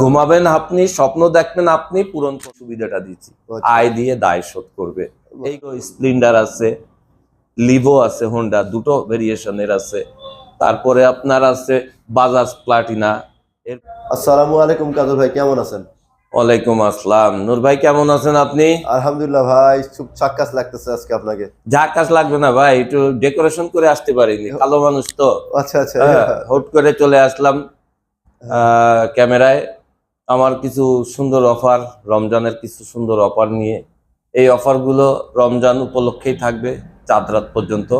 ঘুমাবেন আপনি স্বপ্ন দেখবেন আপনি পূরণ সুবিধাটা দিচ্ছি। আচ্ছা। আয় দিয়ে দায় শোধ করবে। এই স্প্লেন্ডার আছে লিভো আছে হোন্ডা দুটো ভেরিয়েশনের আছে। তারপরে আপনার আছে বাজাজ প্লাটিনা আসসালামু আলাইকুম কাজল ভাই কেমন আছেন? ওয়ালাইকুম আসসালাম। নূর ভাই কেমন আছেন আপনি? আলহামদুলিল্লাহ ভাই খুব চাক্কাস লাগতেছে আজকে আপনাকে। কাজ লাগবে না ভাই একটু ডেকোরেশন করে আসতে পারিনি কালো মানুষ তো। আচ্ছা আচ্ছা হ্যাঁ, হুট করে চলে আসলাম। ক্যামেরায় আমার কিছু সুন্দর অফার রমজানের কিছু সুন্দর অফার নিয়ে। এই অফারগুলো রমজান উপলক্ষেই থাকবে চাঁদ রাত পর্যন্ত।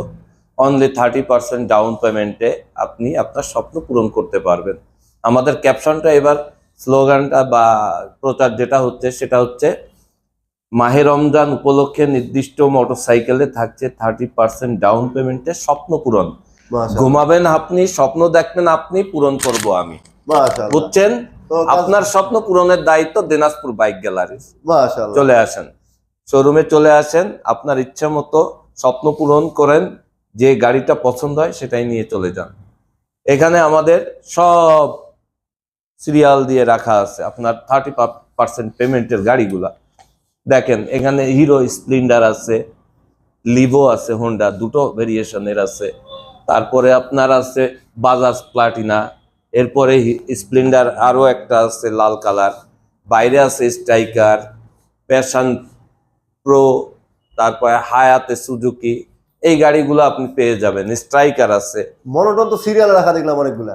অনলি থার্টি পার্সেন্ট ডাউন পেমেন্টে আপনি আপনার স্বপ্ন পূরণ করতে পারবেন। আমাদের ক্যাপশনটা এবার স্লোগানটা বা প্রচার যেটা হচ্ছে সেটা হচ্ছে মাহে রমজান উপলক্ষে নির্দিষ্ট মোটরসাইকেলে থাকছে থার্টি পার্সেন্ট ডাউন পেমেন্টে স্বপ্ন পূরণ। ঘুমাবেন আপনি স্বপ্ন দেখবেন আপনি পূরণ করব আমি। বুঝছেন? আপনার স্বপ্ন পূরণের দায়িত্ব দিনাজপুর বাইক মাশাআল্লাহ। চলে আসেন। শোরুমে চলে আসেন। আপনার ইচ্ছা মতো স্বপ্ন পূরণ করেন। যে গাড়িটা পছন্দ হয় সেটাই নিয়ে চলে যান। এখানে আমাদের সব সিরিয়াল দিয়ে রাখা আছে। আপনার থার্টি পার্সেন্ট পেমেন্টের গাড়িগুলা। দেখেন এখানে হিরো স্প্লেন্ডার আছে লিভো আছে হোন্ডা দুটো ভেরিয়েশনের আছে। তারপরে আপনার আছে বাজাজ প্লাটিনা এরপরে স্প্লেন্ডার আরও একটা আছে লাল কালার। বাইরে আছে স্ট্রাইকার প্যাশন প্রো তারপরে হায়াতে সুজুকি। এই গাড়িগুলো আপনি পেয়ে যাবেন স্ট্রাইকার আছে। মনোটন তো সিরিয়াল রাখা দেখলাম অনেকগুলো।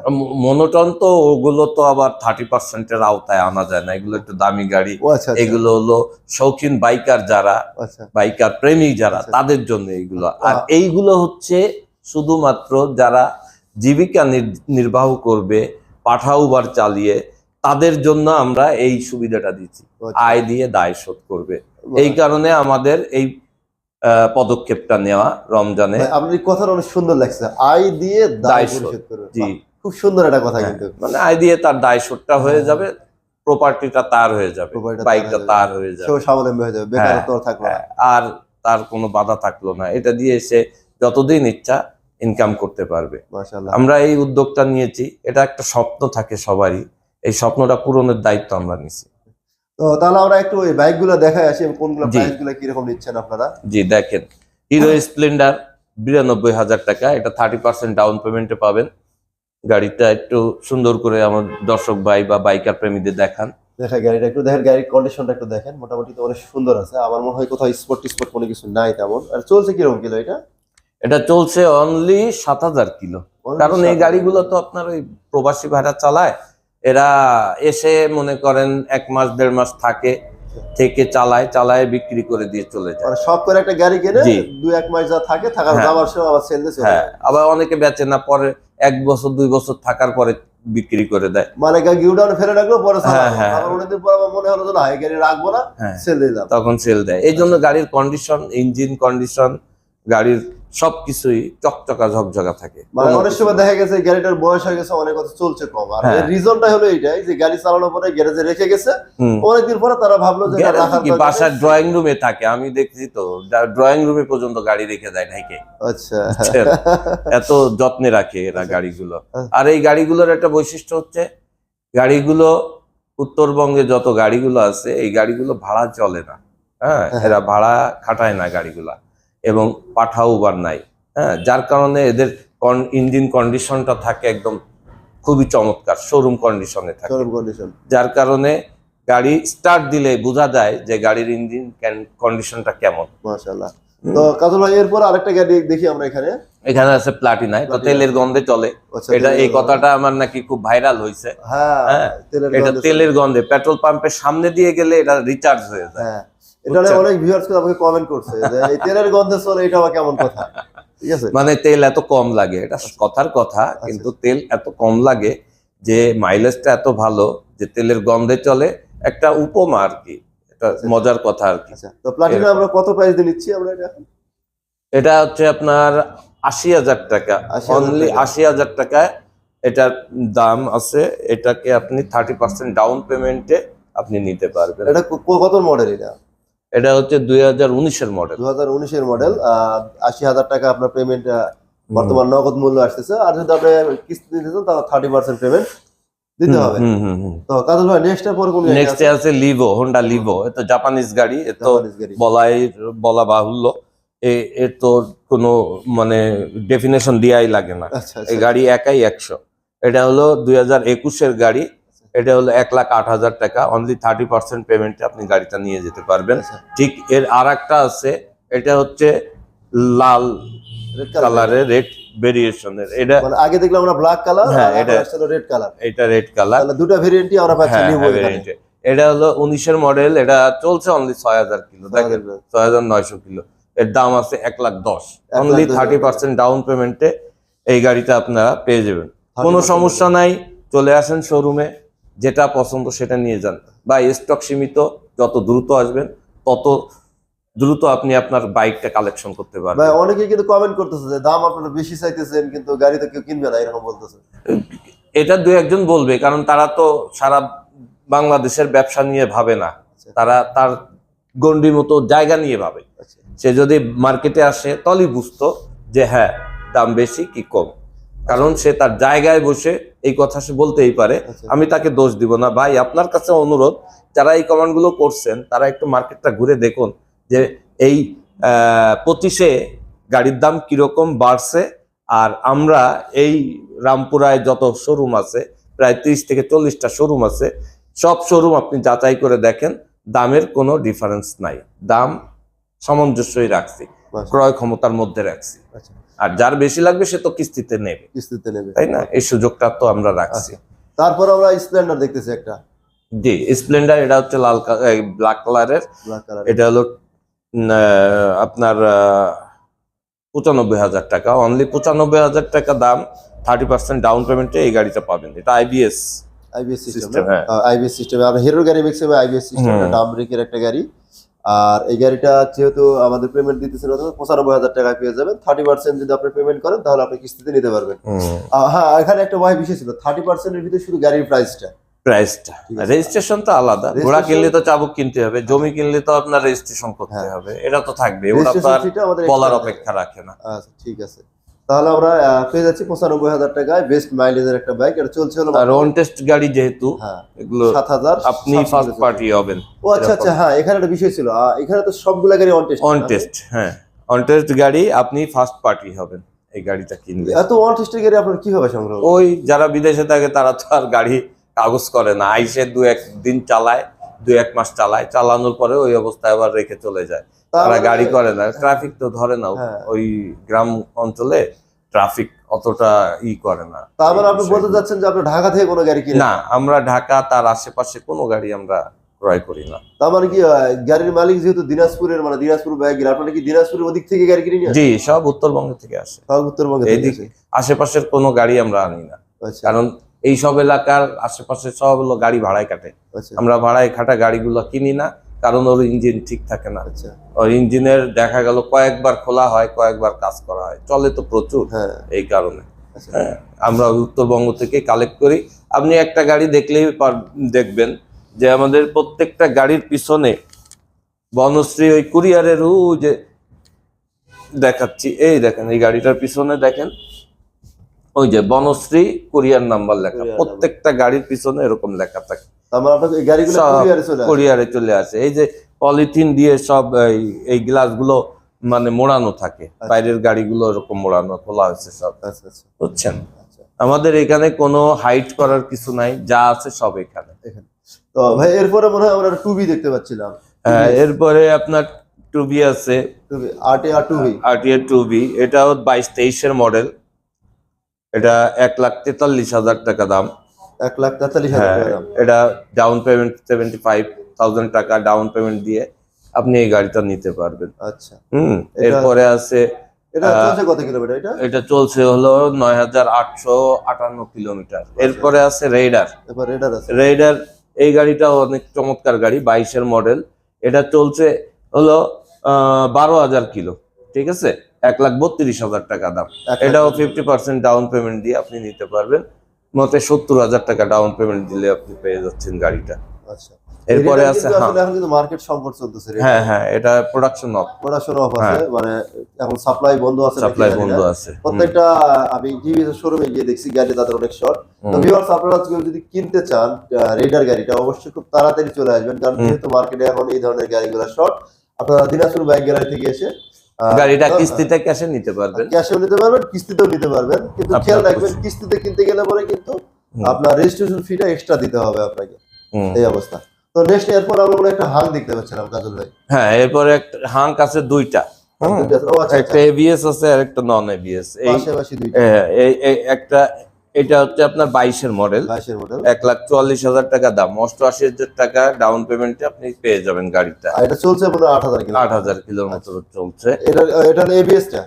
মনোটন তো ওগুলো তো আবার থার্টি পার্সেন্টের আওতায় আনা যায় না এগুলো একটু দামি গাড়ি। আচ্ছা আচ্ছা। এগুলো হলো শৌখিন বাইকার যারা আচ্ছা। বাইকার প্রেমিক যারা। তাদের জন্য এইগুলো আর এইগুলো হচ্ছে শুধুমাত্র যারা জীবিকা নির- নির্বাহ করবে পাঠাউবার চালিয়ে তাদের জন্য আমরা এই সুবিধাটা দিচ্ছি। আচ্ছা। আয় দিয়ে দায় শোধ করবে। এই কারণে আমাদের এই পদক্ষেপটা নেওয়া রমজানে আপনার কথাটা অনেক সুন্দর লাগছে। আয় দিয়ে দায় শোধ। জি। খুব সুন্দর একটা কথা হ্যাঁ, কিন্তু। মানে আয় দিয়ে তার দায় শোধটা হয়ে যাবে প্রপার্টিটা তার হয়ে যাবে বাইকটা তার হয়ে যাবে। সেও স্বাবলম্বী হয়ে যাবে বেকারত্ব। হ্যাঁ, আর তার কোনো বাধা থাকল না। এটা দিয়ে সে যতদিন ইচ্ছা ইনকাম করতে পারবে। আমরা এই উদ্যোগটা নিয়েছি। এটা একটা স্বপ্ন থাকে সবারই। এই স্বপ্নটা পূরণের দায়িত্ব আমরা নিছি। তো তাহলে আমরা একটু ওই বাইকগুলো দেখাই আসি কোনগুলো জি। প্রাইসগুলো কীরকম নিচ্ছেন আপনারা? জি দেখেন। হিরো স্প্লেন্ডার বিরানব্বই হাজার টাকা। এটা থার্টি পার্সেন্ট ডাউন পেমেন্টে পাবেন। গাড়িটা একটু সুন্দর করে আমার দর্শক ভাই বা বাইকার প্রেমীদের দেখান। দেখা গাড়িটা একটু দেখেন গাড়ির কন্ডিশনটা একটু দেখেন। মোটামুটি তো অনেক সুন্দর আছে। আমার মনে হয় কোথাও স্পট স্পট কোনো কিছু নাই তেমন। আর চলছে কীরকম কিলো এটা? এটা চলছে অনলি সাত হাজার কিলো। কারণ এই গাড়িগুলো তো আপনার ওই প্রবাসী ভাড়া চালায়। এরা এসে মনে করেন এক মাস দেড় মাস থাকে থেকে চালায় চালায় বিক্রি করে দিয়ে চলে যায়। মানে শখ করে একটা গাড়ি কিনে। দুই এক মাস যা থাকে থাকার হ্যাঁ। যাওয়ার সময় আবার সেল দিয়ে হ্যাঁ। আবার অনেকে বেচে না পরে এক বছর দুই বছর থাকার পরে বিক্রি করে দেয়। মানে গিউডাউনে ফেলে রাখল পরে হ্যাঁ, হ্যাঁ। অনেকদিন পর আমার মনে হলো না এই গাড়ি রাখব না সেল দিলাম। তখন সেল দেয়। এই জন্য গাড়ির কন্ডিশন ইঞ্জিন কন্ডিশন গাড়ির সবকিছুই চকচকা ঝকঝকা থাকে। মানে অনেক সময় দেখা গেছে গাড়িটার বয়স হয়ে গেছে অনেক কথা চলছে কম। আর হ্যাঁ। রিজনটা হলো এইটাই যে গাড়ি চালানোর পরে গ্যারেজে রেখে গেছে। অনেকদিন পরে তারা ভাবলো যে বাসার ড্রয়িং রুমে থাকে। আমি দেখছি তো ড্রয়িং রুমে পর্যন্ত গাড়ি রেখে দেয় ঢাকে আচ্ছা। এত যত্নে রাখে এরা গাড়িগুলো। হ্যাঁ। আর এই গাড়িগুলোর একটা বৈশিষ্ট্য হচ্ছে গাড়িগুলো উত্তরবঙ্গে যত গাড়িগুলো আছে এই গাড়িগুলো ভাড়া চলে না। হ্যাঁ হ্যাঁ। এরা ভাড়া খাটায় না গাড়িগুলা। এবং পাঠাও উবার নাই। হ্যাঁ যার কারণে এদের ইঞ্জিন কন্ডিশনটা থাকে একদম খুবই চমৎকার শোরুম কন্ডিশনে থাকে। যার কারণে গাড়ি স্টার্ট দিলে বোঝা যায় যে গাড়ির ইঞ্জিন কন্ডিশনটা কেমন। মাশাআল্লাহ। তো কাজল ভাই এরপর আরেকটা গাড়ি দেখি আমরা এখানে। এখানে আছে প্লাটিনা তেলের গন্ধে চলে। আচ্ছা, এটা এই কথাটা আমার নাকি খুব ভাইরাল হয়েছে হ্যাঁ হ্যাঁ, এটা তেলের গন্ধে পেট্রোল পাম্পের সামনে দিয়ে গেলে এটা রিচার্জ হয়ে যায়। হ্যাঁ। এটা অনেক ভিউয়ার্স আমাকে কমেন্ট করছে যে এই তেলের গন্ধে চলে এটা আবার কেমন কথা? ঠিক আছে? মানে তেল এত কম লাগে এটা কথার কথা কিন্তু তেল এত কম লাগে যে মাইলেজটা এত ভালো যে তেলের গন্ধে চলে একটা উপমা আর কি। এটা মজার কথা আর কি। আচ্ছা। তো প্লাটিনা আমরা কত প্রাইস দিয়ে নিচ্ছি আমরা এটা এটা হচ্ছে আপনার আশি হাজার টাকা। অনলি আশি হাজার টাকা এটার দাম আছে এটাকে আপনি থার্টি পার্সেন্ট ডাউন পেমেন্টে আপনি নিতে পারবেন। এটা কত মডেল এটা? এটা হচ্ছে দুই হাজার উনিশের মডেল দু হাজার উনিশের মডেল আশি হাজার টাকা আপনার পেমেন্ট বর্তমান নগদ মূল্য আসতেছে। আর যদি আপনি কিস্তি দিতে চান তাহলে থার্টি পার্সেন্ট পেমেন্ট দিতে হবে। তো কাজল ভাই নেক্সট পর কোন নেক্সট আছে? লিভো হোন্ডা লিভো এ তো জাপানিজ গাড়ি এ তো বলাই বলা বাহুল্য। এ- এর তো কোনো মানে ডেফিনেশন দিয়াই লাগে না। আচ্ছা এই আচ্ছা। গাড়ি একাই একশো। এটা হলো দুই হাজার একুশের গাড়ি। এটা হলো এক লাখ আট হাজার টাকা। অনলি থার্টি পার্সেন্ট পেমেন্টে আপনি গাড়িটা নিয়ে যেতে পারবেন। আচ্ছা। ঠিক এর আর একটা আছে এটা হচ্ছে লাল কালারের রেড ভেরিয়েশনের। এটা মানে আগে দেখলাম আমরা ব্ল্যাক কালার হ্যাঁ, এটা রেড কালার এটা রেড কালার দুটো ভেরিয়েন্টই আমরা পাচ্ছি হ্যাঁ হ্যাঁ। এটা হলো উনিশের মডেল এটা চলছে অনলি ছয় হাজার কিলো দেখেন। ছয় হাজার। নয়শো কিলো। এর দাম আছে এক লাখ দশ। অনলি থার্টি পার্সেন্ট ডাউন পেমেন্টে এই গাড়িটা আপনারা পেয়ে যাবেন। 30% কোনো সমস্যা নাই চলে আসেন শোরুমে যেটা পছন্দ সেটা নিয়ে যান। বা স্টক সীমিত যত দ্রুত আসবেন তত দ্রুত আপনি আপনার বাইকটা কালেকশন করতে ভাই পারবেন অনেকে কিন্তু কমেন্ট করতেছে যে দাম আপনারা বেশি চাইতেছেন কিন্তু গাড়ি তো কেউ কিনবে না এরকম বলতেছে। এটা দু একজন বলবে কারণ তারা তো সারা বাংলাদেশের ব্যবসা নিয়ে ভাবে না। আচ্ছা। তারা তার গন্ডি মতো জায়গা নিয়ে ভাবে। আচ্ছা। সে যদি মার্কেটে আসে তলই বুঝতো যে হ্যাঁ দাম বেশি কি কম। কারণ সে তার জায়গায় বসে এই কথা সে বলতেই পারে। আচ্ছা। আমি তাকে দোষ দিব না। ভাই আপনার কাছে অনুরোধ যারা এই কমান্ডগুলো করছেন তারা একটু মার্কেটটা ঘুরে দেখুন যে এই পঁচিশে গাড়ির দাম কীরকম বাড়ছে। আর আমরা এই রামপুরায় যত শোরুম আছে প্রায় ত্রিশ থেকে চল্লিশটা শোরুম আছে সব শোরুম আপনি যাচাই করে দেখেন দামের কোনো ডিফারেন্স নাই। দাম সামঞ্জস্যই রাখছি ক্রয় ক্ষমতার মধ্যে রাখছি। আচ্ছা। আর যার বেশি লাগবে সে তো কিস্তিতে নেবে। কিস্তিতে নেবে। তাই না? এই সুযোগটা তো আমরা রাখছি। তারপর আমরা স্প্লেন্ডার দেখতেছি একটা। জি স্প্লেন্ডার এটা হচ্ছে লাল ব্ল্যাক কালারের। এটা হলো আপনার পঁচানব্বই হাজার টাকা। অনলি পঁচানব্বই হাজার টাকা দাম থার্টি পার্সেন্ট ডাউন পেমেন্টে এই গাড়িটা পাবেন। এটা আইবিএস আইবিএস সিস্টেম হ্যাঁ। আইবিএস সিস্টেম আমরা হিরোর গাড়ি ম্যাক্সিমাম আইবিএস সিস্টেম হুম। ডাম একটা গাড়ি। আর এই গাড়িটা যেহেতু আমাদের পেমেন্ট দিতেছেন পঁচানব্বই হাজার টাকা পেয়ে যাবেন। থার্টি পার্সেন্ট যদি আপনি পেমেন্ট করেন তাহলে আপনি কিস্তিতে নিতে পারবেন। হ্যাঁ এখানে একটা ভাই বিষয় ছিল। থার্টি পার্সেন্টের ভিতরে শুধু গাড়ির প্রাইসটা প্রাইসটা রেজিস্ট্রেশন তো আলাদা। ঘোড়া কিনলে তো চাবুক কিনতে হবে জমি কিনলে তো আপনার রেজিস্ট্রেশন করতে হ্যাঁ। হবে। এটা তো থাকবে। ওটা তো আর বলার অপেক্ষা রাখে না। আচ্ছা ঠিক আছে। তাহলে আমরা পেয়ে যাচ্ছি পঁচানব্বই হাজার টাকায় বেস্ট মাইলেজের একটা বাইক এটা চলছে হলো আর অন টেস্ট গাড়ি যেহেতু হ্যাঁ এগুলো সাত হাজার আপনি ফার্স্ট পার্টি হবেন। ও আচ্ছা আচ্ছা হ্যাঁ এখানে একটা বিষয় ছিল। এখানে তো সবগুলা গাড়ি অন টেস্ট অন টেস্ট হ্যাঁ। অন টেস্ট গাড়ি আপনি ফার্স্ট পার্টি হবেন এই গাড়িটা কিনলে। এত অন টেস্টের গাড়ি আপনার কীভাবে সংগ্রহ? ওই যারা বিদেশে থাকে তারা তো আর গাড়ি কাগজ করে না। আইসে দু এক দিন চালায় দু এক মাস চালায় চালানোর পরে ওই অবস্থায় আবার রেখে চলে যায়। তারা গাড়ি করে না ট্রাফিক তো ধরে না হ্যাঁ। ওই গ্রাম অঞ্চলে ট্রাফিক অতটা ই করে না। তার মানে আপনি বলতে। চাচ্ছেন যে আপনি ঢাকা থেকে কোনো গাড়ি কিনে না আমরা ঢাকা তার আশেপাশে কোনো গাড়ি আমরা ক্রয় করি না। তার মানে কি গাড়ির মালিক যেহেতু দিনাজপুরের মানে দিনাজপুর ব্যাগের আপনারা কি দিনাজপুরের ওদিক থেকে গাড়ি কিনে জি সব উত্তরবঙ্গ থেকে আসে। সব উত্তরবঙ্গে আসে। আশেপাশের কোনো গাড়ি আমরা আনি না। আচ্ছা। কারণ এই সব এলাকার আশেপাশে সব হলো গাড়ি ভাড়ায় কাটে। আচ্ছা। আমরা ভাড়ায় খাটা গাড়িগুলো কিনি না কারণ ওর ইঞ্জিন ঠিক থাকে না। আচ্ছা। ওর ইঞ্জিনের দেখা গেল কয়েকবার খোলা হয় কয়েকবার কাজ করা হয়। চলে তো প্রচুর হ্যাঁ। এই কারণে। আচ্ছা। হ্যাঁ, আমরা উত্তরবঙ্গ থেকে কালেক্ট করি। আপনি একটা গাড়ি দেখলেই দেখবেন যে আমাদের প্রত্যেকটা গাড়ির পিছনে বনশ্রী ওই কুরিয়ারের ও যে দেখাচ্ছি এই দেখেন এই গাড়িটার পিছনে দেখেন ওই যে বনশ্রী কুরিয়ার নাম্বার লেখা। প্রত্যেকটা গাড়ির পিছনে এরকম লেখা থাকে। কুরিয়ারে চলে আসে। এই যে পলিথিন দিয়ে সব এই এই গ্লাসগুলো মানে মোড়ানো থাকে। আচ্ছা। বাইরের গাড়িগুলো এরকম মোড়ানো খোলা হয়েছে সব। আচ্ছা আচ্ছা। বুঝছেন? আমাদের এখানে কোনো হাইট করার কিছু নাই যা আছে সব এখানে। তো ভাই এরপরে মনে হয় আমরা টুবি দেখতে পাচ্ছিলাম। হ্যাঁ, এরপরে আপনার টুবি আছে। টু বি আটে আর আরটিআর টুবি এটাও বাইশ তেইশের মডেল। এটা এক লাখ তেতাল্লিশ হাজার টাকা দাম। এক লাখ তেতাল্লিশ হাজার হ্যাঁ টাকা এটা down payment seventy five thousand টাকা ডাউন পেমেন্ট দিয়ে আপনি এই গাড়িটা নিতে পারবেন। আচ্ছা। হুম এরপরে আছে এটা চলছে কত কিলোমিটার এটা? এটা চলছে হলো নয় হাজার আটশো আটান্ন কিলোমিটার। এরপরে আছে রেইডার এবার আছে। রেইডার এই গাড়িটা অনেক চমৎকার গাড়ি বাইশের মডেল এটা চলছে হলো বারো হাজার কিলো ঠিক আছে? এক লাখ বত্রিশ হাজার টাকা দাম। এটাও ফিফটি পার্সেন্ট ডাউন পেমেন্ট দিয়ে আপনি নিতে পারবেন। মতে সত্তর হাজার টাকা ডাউন পেমেন্ট দিলে আপনি পেয়ে যাচ্ছেন গাড়িটা। আচ্ছা। এরপরে আছে কিন্তু হ্যাঁ। এখন কিন্তু মার্কেট সংকট চলতেছে হ্যাঁ হ্যাঁ এটা প্রোডাকশন অফ প্রোডাকশন অফ আছে মানে এখন সাপ্লাই বন্ধ আছে সাপ্লাই বন্ধ আছে। প্রত্যেকটা আমি শোরুমে গিয়ে দেখছি গাড়ি তাদের অনেক শর্ট তো ভিউয়ার্স আপনারা যদি কিনতে চান রেডার গাড়িটা অবশ্যই খুব তাড়াতাড়ি চলে আসবেন। কারণ যেহেতু মার্কেটে এখন এই ধরনের গাড়িগুলো শর্ট আপনারা দিনাজপুর বাইক গ্যালারি থেকে এসে গাড়িটা কিস্তিতে ক্যাশে নিতে পারবেন। ক্যাশেও নিতে পারবেন কিস্তিতেও নিতে পারবেন। কিন্তু খেয়াল রাখবেন কিস্তিতে কিনতে গেলে পরে কিন্তু আপনার রেজিস্ট্রেশন ফিটা এক্সট্রা দিতে হবে আপনাকে। এই অবস্থা। তো নেক্সট এরপর আমরা মনে একটা হাং দেখতে পাচ্ছিলাম কাজল ভাই। হ্যাঁ এরপরে একটা হাঙ্ক আছে দুইটা। আচ্ছা একটা এবিএস আছে আর একটা নন এবিএস হ্যাঁ, এই একটা এটা হচ্ছে আপনার বাইশের মডেল। বাইশের মডেল। এক লাখ চুয়াল্লিশ হাজার টাকা দাম। অষ্টআশি হাজার টাকা ডাউন পেমেন্টে আপনি পেয়ে যাবেন গাড়িটা। আর এটা চলছে আট হাজার আট হাজার মতো চলছে। এটা এটা হলো এবিএসটা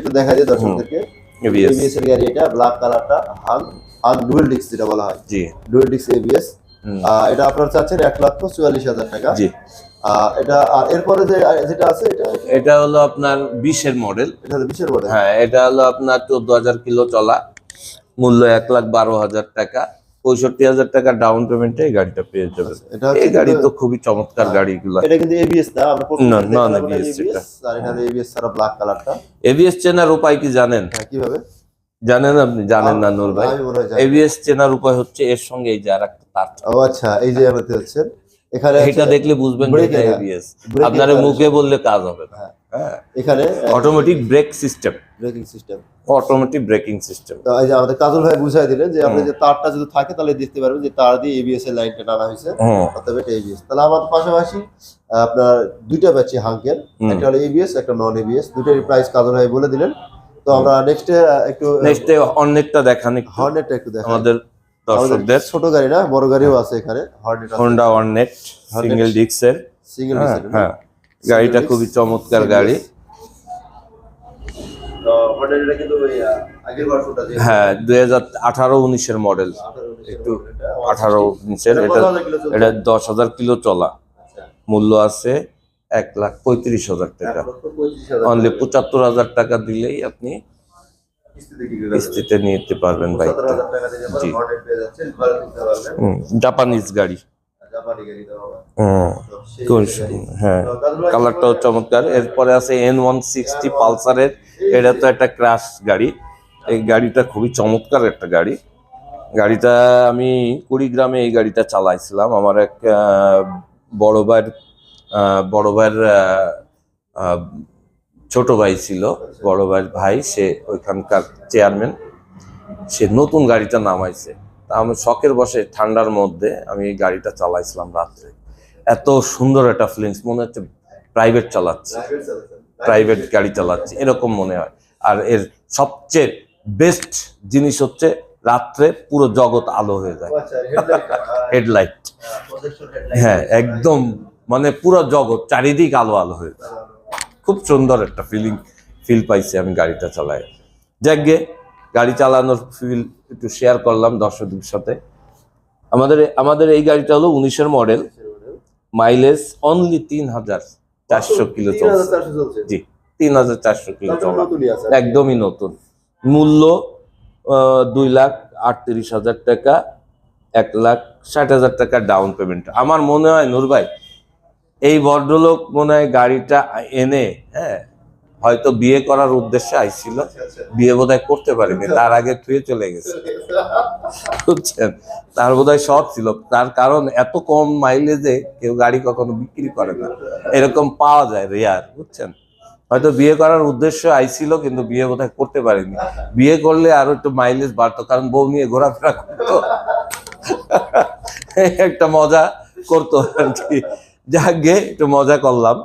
একটু দেখা যায় দর্শকদেরকে। এবিএস এবিএস এর গাড়ি এটা ব্ল্যাক কালারটা হাং হাং ডুয়েল ডিস্ক যেটা বলা হয়। জি। ডুয়েল ডিস্ক এবিএস হুম, এটা আপনার চাচ্ছেন এক লক্ষ চুয়াল্লিশ হাজার টাকা। জি। এটা আর এরপরে যে যেটা আছে এটা? এটা হলো আপনার বিশের মডেল। এটা বিশের মডেল। হ্যাঁ এটা হলো আপনার চোদ্দ হাজার কিলো চলা। মূল্য এক লাখ বারো হাজার টাকা পঁয়ষট্টি হাজার টাকা ডাউন পেমেন্টে এই গাড়িটা পেয়ে যাবে এটা হচ্ছে এই গাড়ি তো খুবই চমৎকার গাড়িগুলো। এটা কিন্তু এবিএস না আমরা প্রথমে না, দেখলাম এটা ABS ABS, আর এটা এবিএস ছাড়া ব্ল্যাক কালারটা এবিএস চেনার উপায় কি জানেন? হ্যাঁ কীভাবে? জানেন আপনি? জানেন না নূর ভাই? হয়। এবিএস চেনার উপায় হচ্ছে এর সঙ্গে এই যে আর একটা তার ও আচ্ছা এই যে আমাদের হচ্ছে এখানে এটা দেখলে বুঝবেন এটা এটা। এবিএস আপনার মুখে বললে কাজ হবে না। হ্যাঁ। হ্যাঁ এখানে automatic brake system braking system automatic braking system তো এই যে আমাদের কাজল ভাই বুঝাই দিলেন যে আপনি যে তারটা যদি থাকে তাহলে দেখতে পারবেন যে তার দিয়ে এবিএস এর লাইনটা টানা হয়েছে। অর্থাৎ এটা এবিএস তাহলে আমাদের পাশাপাশি আপনার দুইটা ব্যাচে হাঙ্কের হুম। একটা হলো এবিএস একটা নন এবিএস দুইটারই প্রাইস কাজল ভাই বলে দিলেন। তো আমরা নেক্সটে একটু নেক্সট অনেকটা দেখান একটু। হর্নেটটা একটু দেখাই আমাদের দর্শকদের। ছোট গাড়ি না বড় গাড়িও আছে এখানে। হর্নেট হোন্ডা অননেট সিঙ্গেল ডিক্সের সিঙ্গেল হ্যাঁ হ্যাঁ। গাড়িটা খুবই চমৎকার গাড়ি। হ্যাঁ দুই হাজার আঠারো উনিশের মডেল একটু আঠারো উনিশের এটা এটা দশ হাজার কিলো চলা। মূল্য আছে এক লাখ পঁয়ত্রিশ হাজার টাকা। অনলি পঁচাত্তর হাজার টাকা দিলেই আপনি কিস্তিতে নিতে পারবেন বাইকটা জি। জাপানিজ গাড়ি। হ্যাঁ কালারটাও চমৎকার। এরপরে আছে এন ওয়ান সিক্সটি পালসারের। এটা তো একটা ক্রাশ গাড়ি। এই গাড়িটা খুবই চমৎকার একটা গাড়ি। গাড়িটা আমি কুড়িগ্রামে এই গাড়িটা চালাইছিলাম। আমার এক বড় ভাইয়ের বড় ভাইয়ের ছোট ভাই ছিল। বড় ভাইয়ের ভাই, সে ওইখানকার চেয়ারম্যান সে নতুন গাড়িটা নামাইছে। তা আমি শখের বসে ঠান্ডার মধ্যে আমি এই গাড়িটা চালাইছিলাম রাত্রে। এত সুন্দর একটা ফিলিংস মনে হচ্ছে প্রাইভেট চালাচ্ছি। প্রাইভেট গাড়ি চালাচ্ছি এরকম মনে হয়। আর এর সবচেয়ে বেস্ট জিনিস হচ্ছে রাত্রে পুরো জগৎ আলো হয়ে যায়। হেডলাইট হ্যাঁ। একদম মানে পুরো জগৎ চারিদিক আলো আলো হয়ে যায়। খুব সুন্দর একটা ফিলিং ফিল পাইছি আমি গাড়িটা চালাই যাকে গাড়ি চালানোর ফিল একটু শেয়ার করলাম দর্শকদের সাথে। আমাদের আমাদের এই গাড়িটা হলো উনিশের মডেল মাইলেজ অনলি তিন হাজার চারশো কিলো চলছে। জি তিন হাজার চারশো কিলো একদমই নতুন। মূল্য দুই লাখ আটত্রিশ হাজার টাকা এক লাখ ষাট হাজার টাকা ডাউন পেমেন্ট আমার মনে হয় নূর ভাই এই ভদ্রলোক মনে হয় গাড়িটা এনে হ্যাঁ হয়তো বিয়ে করার উদ্দেশ্যে আইছিল। বিয়ে বোধহয় করতে পারেনি তার আগে থুয়ে চলে গেছে। বুঝছেন? তার বোধহয় শখ ছিল। তার কারণ এত কম মাইলেজে কেউ গাড়ি কখনো বিক্রি করে না। এরকম পাওয়া যায় রেয়ার বুঝছেন? হয়তো বিয়ে করার উদ্দেশ্য আইছিল কিন্তু বিয়ে বোধহয় করতে পারেনি। বিয়ে করলে আরও একটু মাইলেজ বাড়তো কারণ বউ নিয়ে ঘোরাফেরা করতো। একটা মজা করতো আর কি। যাকে একটু মজা করলাম।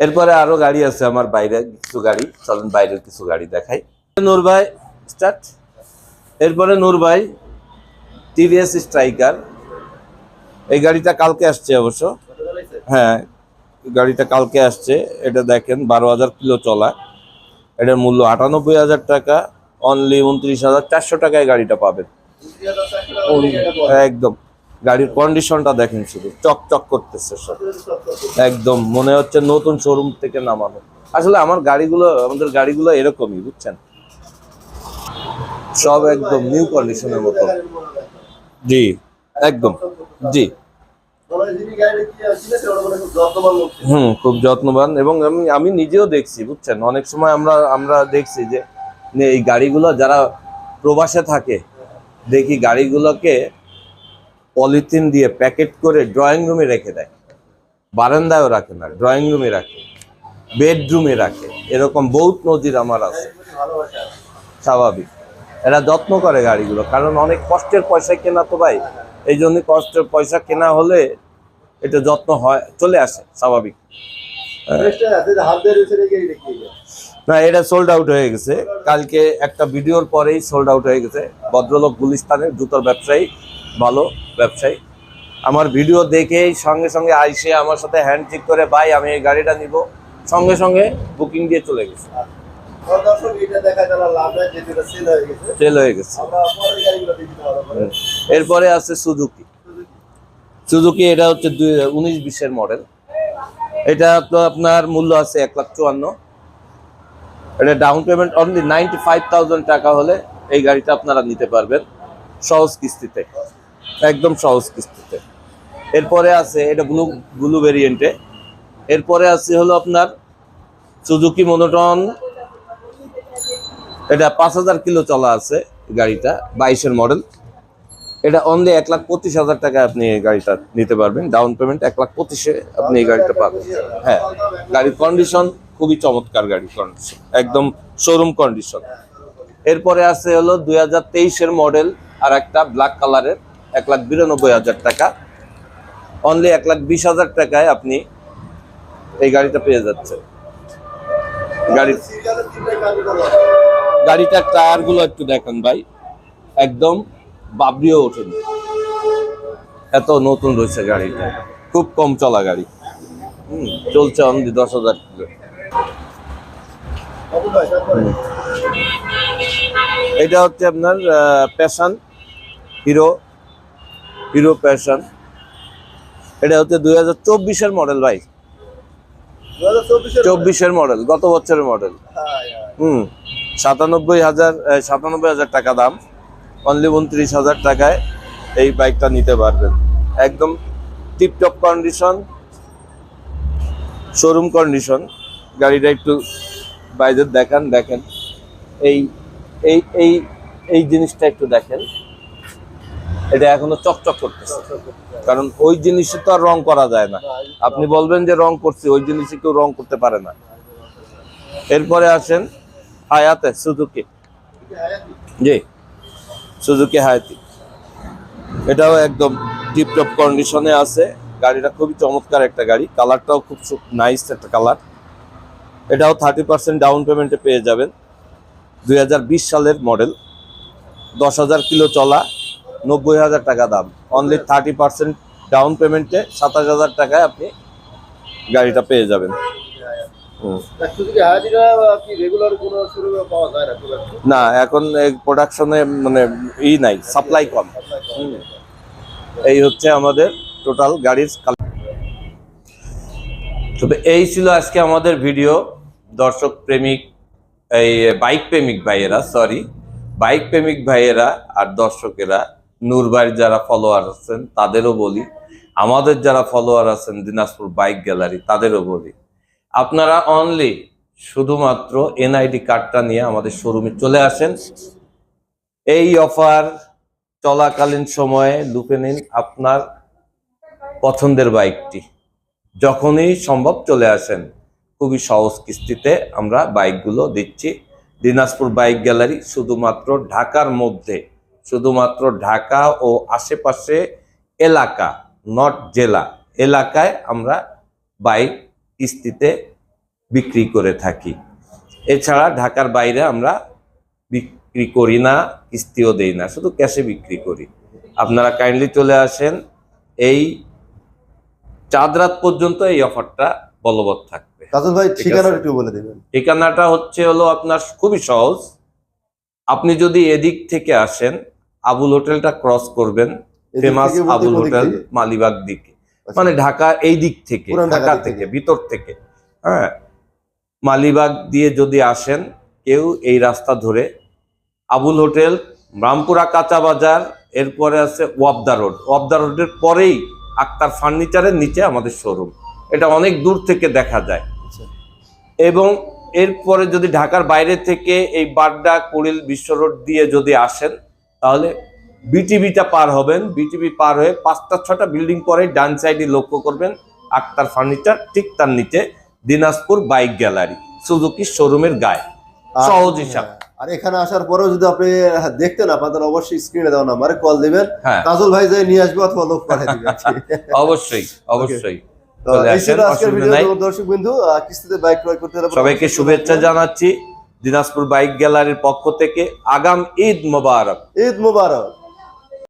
এরপরে আরও গাড়ি আছে আমার বাইরে কিছু গাড়ি চলেন বাইরের কিছু গাড়ি দেখাই। নূর ভাই স্টার্ট এরপরে নূর ভাই টিভিএস স্ট্রাইকার এই গাড়িটা কালকে আসছে অবশ্য। হ্যাঁ গাড়িটা কালকে আসছে। এটা দেখেন বারো হাজার কিলো চলা। এটার মূল্য আটানব্বই হাজার টাকা। অনলি উনত্রিশ হাজার চারশো টাকায় গাড়িটা পাবেন। একদম। গাড়ির কন্ডিশনটা দেখেন শুধু। চকচক করতেছে সব। একদম, মনে হচ্ছে নতুন শোরুম থেকে নামানো। আসলে আমার গাড়িগুলো, আমাদের গাড়িগুলো এরকমই, বুঝছেন? সব একদম নিউ কন্ডিশনের মতো। জি, একদম। জি। হুম, খুব যত্নবান। এবং আমি আমি নিজেও দেখছি, বুঝছেন? অনেক সময় আমরা আমরা দেখছি যে, এই গাড়িগুলো যারা প্রবাসে থাকে, দেখি গাড়িগুলোকে পলিথিন দিয়ে প্যাকেট করে ড্রয়িং রুমে রেখে দেয়। বারান্দায়ও রাখে না, ড্রয়িং রুমে রাখে, বেডরুমে রাখে। এরকম বহুত নজির আমার আছে। স্বাভাবিক। এরা যত্ন করে গাড়িগুলো, কারণ অনেক কষ্টের পয়সা কেনা তো ভাই। এই জন্য কষ্টের পয়সা কেনা হলে এটা যত্ন হয়, চলে আসে, স্বাভাবিক। না এটা সোল্ড আউট হয়ে গেছে। কালকে একটা ভিডিওর পরেই সোল্ড আউট হয়ে গেছে। ভদ্রলোক গুলিস্তানের জুতোর ব্যবসায়ী ভালো ব্যবসায়ী। আমার ভিডিও দেখেই সঙ্গে সঙ্গে আইসে আমার সাথে হ্যান্ড চেক করে ভাই আমি এই গাড়িটা নিব। সঙ্গে সঙ্গে বুকিং দিয়ে চলে গেছে। সেল হয়ে গেছে। এরপরে আছে সুজুকি সুজুকি এটা হচ্ছে দুই উনিশ বিশের মডেল এটা তো আপনার মূল্য আছে এক লাখ চুয়ান্ন। এটা down payment only ninety five টাকা হলে এই গাড়িটা আপনারা নিতে পারবেন সহজ কিস্তিতে, একদম সহজ কিস্তিতে। এরপরে আছে, এটা ব্লু ব্লু ভেরিয়েন্টে এরপরে আছে হলো আপনার সুজুকি মনোটন এটা পাঁচ হাজার কিলো চলা আছে গাড়িটা, বাইশের মডেল এটা অনলি এক লাখ পঁচিশ হাজার টাকা আপনি এই গাড়িটা নিতে পারবেন। ডাউন পেমেন্ট এক লাখ পঁচিশে আপনি এই গাড়িটা পাবেন। হ্যাঁ গাড়ির কন্ডিশন খুবই চমৎকার গাড়ির কন্ডিশন একদম শোরুম কন্ডিশন এরপরে আছে হলো দুই হাজার তেইশের মডেল আর একটা ব্ল্যাক কালারের এক লাখ বিরানব্বই হাজার টাকা। অনলি এক লাখ বিশ হাজার টাকায় আপনি এই গাড়িটা পেয়ে যাচ্ছেন। করা। গাড়িটার টায়ারগুলো একটু দেখেন ভাই, একদম বাবরিও ওঠেনি। এত নতুন রয়েছে গাড়িটা, খুব কম চলা গাড়ি। হুম, চলছে অনলি দশ হাজার। এটা হচ্ছে আপনার প্যাশন হিরো হিরো প্যাশন এটা হচ্ছে দুই হাজার চব্বিশের মডেল ভাই। চব্বিশের মডেল গত বছরের মডেল। হুম, সাতানব্বই হাজার সাতানব্বই হাজার টাকা দাম। অনলি উনত্রিশ হাজার টাকায় এই বাইকটা নিতে পারবেন। একদম টিপটপ কন্ডিশন শোরুম কন্ডিশন গাড়িটা একটু বাইরে দেখান, দেখেন। এই এই এই এই জিনিসটা একটু দেখেন। এটা এখনও চকচক করতেছে। কারণ ওই জিনিসে তো আর রং করা যায় না। আপনি বলবেন যে রং করছি, ওই জিনিসে কেউ রং করতে পারে না। এরপরে আসেন হায়াতে, সুজুকি। জি, সুজুকি হায়াতি। এটাও একদম টিপটপ কন্ডিশনে আছে। গাড়িটা খুবই চমৎকার একটা গাড়ি। কালারটাও খুব নাইস একটা কালার এটাও থার্টি পার্সেন্ট ডাউন পেমেন্টে পেয়ে যাবেন। দুই হাজার বিশ সালের মডেল দশ হাজার কিলো চলা নব্বই হাজার টাকা দাম। অনলি থার্টি পার্সেন্ট ডাউন পেমেন্টে সাতাশ হাজার টাকায় আপনি গাড়িটা পেয়ে যাবেন। না? এখন প্রোডাকশনে মানে ই নাই সাপ্লাই কম। এই হচ্ছে আমাদের টোটাল গাড়ির তবে এই ছিল আজকে আমাদের ভিডিও দর্শক প্রেমিক, এই বাইক প্রেমিক ভাইয়েরা সরি বাইক প্রেমিক ভাইয়েরা আর দর্শকেরা, নূরবাড়ির যারা ফলোয়ার আছেন, তাদেরও বলি, আমাদের যারা ফলোয়ার আছেন দিনাজপুর বাইক গ্যালারি, তাদেরও বলি, আপনারা অনলি শুধুমাত্র এনআইডি কার্ডটা নিয়ে আমাদের শোরুমে চলে আসেন। এই অফার চলাকালীন সময়ে লুপে নিন আপনার পছন্দের বাইকটি, যখনই সম্ভব চলে আসেন। খুবই সহজ কিস্তিতে আমরা বাইকগুলো দিচ্ছি। দিনাজপুর বাইক গ্যালারি শুধুমাত্র ঢাকার মধ্যে, শুধুমাত্র ঢাকা ও আশেপাশে এলাকা, নট জেলা, এলাকায় আমরা বাইক কিস্তিতে বিক্রি করে থাকি। এছাড়া ঢাকার বাইরে আমরা বিক্রি করি না, কিস্তিও দেই না, শুধু ক্যাশে বিক্রি করি। আপনারা কাইন্ডলি চলে আসেন, এই চাঁদ রাত পর্যন্ত এই অফারটা বলবৎ থাকবে। কাজল ভাই ঠিক ঠিকানা আছে। একটু বলে দেবেন। ঠিকানাটা হচ্ছে হলো আপনার খুবই সহজ। আপনি যদি এদিক থেকে আসেন আবুল হোটেলটা ক্রস করবেন ফেমাস আবুল হোটেল মালিবাগ দিকে। আচ্ছা। মানে ঢাকা এই দিক থেকে ঢাকা থেকে। ভিতর থেকে। হ্যাঁ। মালিবাগ দিয়ে যদি আসেন কেউ এই রাস্তা ধরে আবুল হোটেল রামপুরা কাঁচা বাজার এরপরে আছে ওয়াবদা রোড। ওয়াবদা রোডের পরেই আক্তার ফার্নিচারের নিচে আমাদের শোরুম এটা অনেক দূর থেকে দেখা যায়। আচ্ছা। এবং এরপরে যদি ঢাকার বাইরে থেকে এই বাড্ডা কুড়িল বিশ্ব রোড দিয়ে যদি আসেন তাহলে বিটিভিটা পার হবেন। বিটিভি পার হয়ে পাঁচটা ছটা বিল্ডিং পরে ডান সাইডে লক্ষ্য করবেন আক্তার ফার্নিচার ঠিক তার নিচে দিনাজপুর বাইক গ্যালারি সুজুকি শোরুমের গায়ে। সহজ হিসাব। হ্যাঁ, আর এখানে আসার পরেও যদি আপনি দেখতেন আপনাদের অবশ্যই স্ক্রিনে দেওয়া নাম্বারে কল দিবেন। হ্যাঁ। কাজল ভাই যাই নিয়ে আসবে অথবা লোক পাঠিয়ে অবশ্যই অবশ্যই। দর্শক বিন্দু কিস্তিতে বাইক ক্রয় করতে সবাইকে শুভেচ্ছা জানাচ্ছি। দিনাজপুর বাইক গ্যালারির পক্ষ থেকে আগাম ঈদ মোবারক। ঈদ মুবারক।